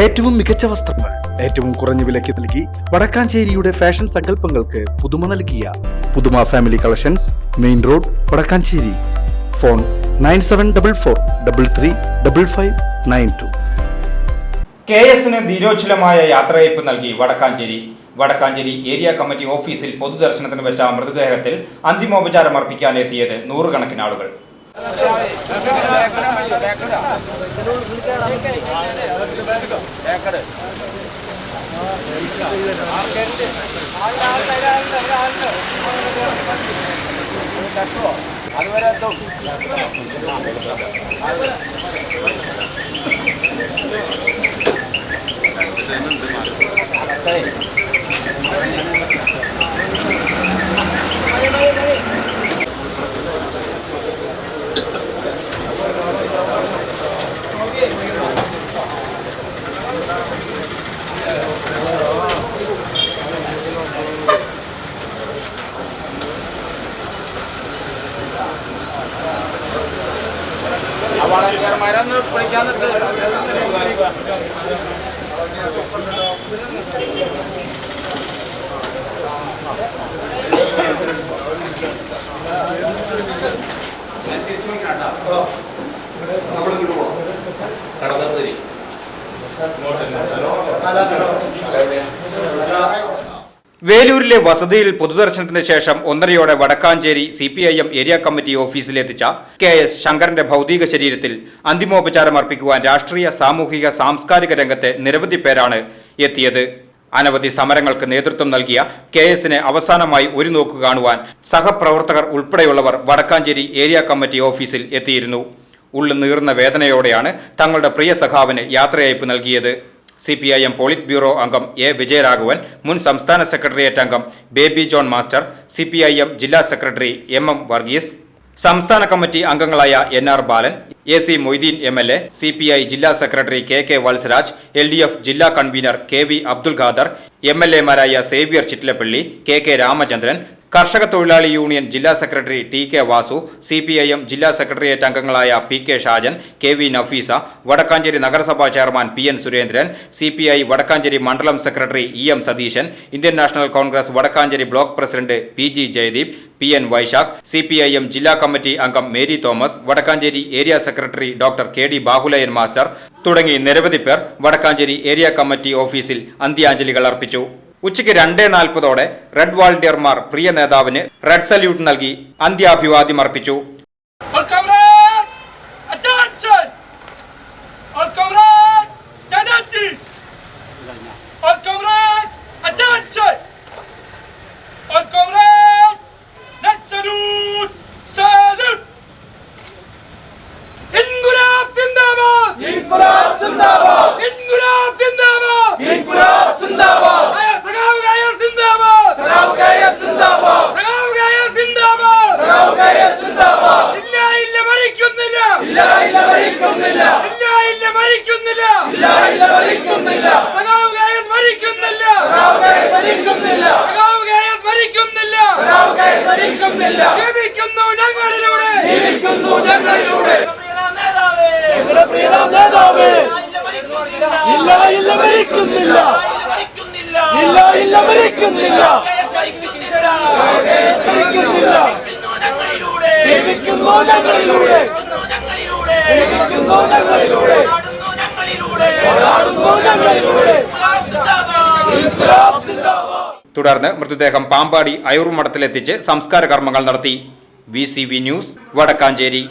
ഏറ്റവും മികച്ച വസ്ത്രങ്ങൾ ഏറ്റവും കുറഞ്ഞ വിലയ്ക്ക് നൽകി വടക്കാഞ്ചേരിയുടെ ഫാഷൻ സങ്കല്പങ്ങൾക്ക് പുതുമ നൽകിയ പുതുമ family collections main road Vadakkanchery. Phone nine seven double four double three double five nine two. K എസിന് ധീരോജ്വലമായ യാത്രയയപ്പ് നൽകി വടക്കാഞ്ചേരി. വടക്കാഞ്ചേരി ഏരിയ കമ്മിറ്റി ഓഫീസിൽ പൊതുദർശനത്തിന് വെച്ച മൃതദേഹത്തിൽ അന്തിമോപചാരം അർപ്പിക്കാൻ എത്തിയത് നൂറുകണക്കിന് ആളുകൾ. അതുവരെ എത്തും അകത്തേ വളണ്ടിയർമാരൊന്ന് വിളിക്കാൻ വേലൂരിലെ വസതിയിൽ പൊതുദർശനത്തിന് ശേഷം ഒന്നരയോടെ Vadakkanchery C P I M area committee ഓഫീസിലെത്തിച്ച K S ശങ്കരന്റെ ഭൗതിക ശരീരത്തിൽ അന്തിമോപചാരം അർപ്പിക്കുവാൻ രാഷ്ട്രീയ സാമൂഹിക സാംസ്കാരിക രംഗത്തെ നിരവധി പേരാണ് എത്തിയത്. അനവധി സമരങ്ങൾക്ക് നേതൃത്വം നൽകിയ കെ എസിനെ അവസാനമായി ഒരു നോക്ക് കാണുവാൻ സഹപ്രവർത്തകർ ഉൾപ്പെടെയുള്ളവർ വടക്കാഞ്ചേരി ഏരിയ കമ്മിറ്റി ഓഫീസിൽ എത്തിയിരുന്നു. ഉള്ളു നീർന്ന വേദനയോടെയാണ് തങ്ങളുടെ പ്രിയ സഖാവിന് യാത്രയയപ്പ് നൽകിയത്. C P I M polit bureau അംഗം എ വിജയരാഘവൻ മുൻ സംസ്ഥാന സെക്രട്ടേറിയറ്റ് അംഗം Baby John master C P I M ജില്ലാ സെക്രട്ടറി എം എം വർഗീസ് സംസ്ഥാന കമ്മിറ്റി അംഗങ്ങളായ N R Balan A C Moideen M L A C P I ജില്ലാ secretary K K Valsaraj L D F ജില്ലാ convener K V Abdul Khader M L എമാരായ Xavier Chittilappilly K K Ramachandran കർഷക തൊഴിലാളി union ജില്ലാ secretary T K Vasu C P I M ജില്ലാ secretariat അംഗങ്ങളായ P K Shajan K V Nafeesa Vadakkanchery നഗരസഭാ chairman P N Surendran C P I Vadakkanchery മണ്ഡലം secretary E M Satheesan Indian National Congress Vadakkanchery block president P G Jayadeep P N Vysakh C P I M ജില്ലാ committee അംഗം Mary Thomas Vadakkanchery area secretary doctor K D Bahuleyan master തുടങ്ങി നിരവധി പേർ Vadakkanchery area committee ഓഫീസിൽ അന്ത്യാഞ്ജലികൾ അർപ്പിച്ചു. ഉച്ചയ്ക്ക് രണ്ടേ നാൽപ്പതോടെ red വാൾഡിയർമാർ പ്രിയ നേതാവിന് റെഡ് സല്യൂട്ട് നൽകി അന്ത്യാഭിവാദ്യം അർപ്പിച്ചു. മരിക്കുന്നില്ല ജീവിക്കുന്നു ഞങ്ങളിലൂടെ ജീവിക്കുന്നു ഞങ്ങളിലൂടെ ഞങ്ങളുടെ പ്രിയരാം നേതാവേ ഇല്ല ഇല്ല മരിക്കുന്നില്ല ഇല്ല ഇല്ല മരിക്കുന്നില്ല മരിക്കുന്നില്ല ജീവിക്കുന്നു ഞങ്ങളിലൂടെ ജീവിക്കുന്നു ഞങ്ങളിലൂടെ പോരാടുന്നു ഞങ്ങളിലൂടെ തുടർന്ന് മൃതദേഹം പാമ്പാടി അയൂർ മഠത്തിലെത്തിച്ച് സംസ്കാര കർമ്മങ്ങൾ നടത്തി. V news Vadakkanchery.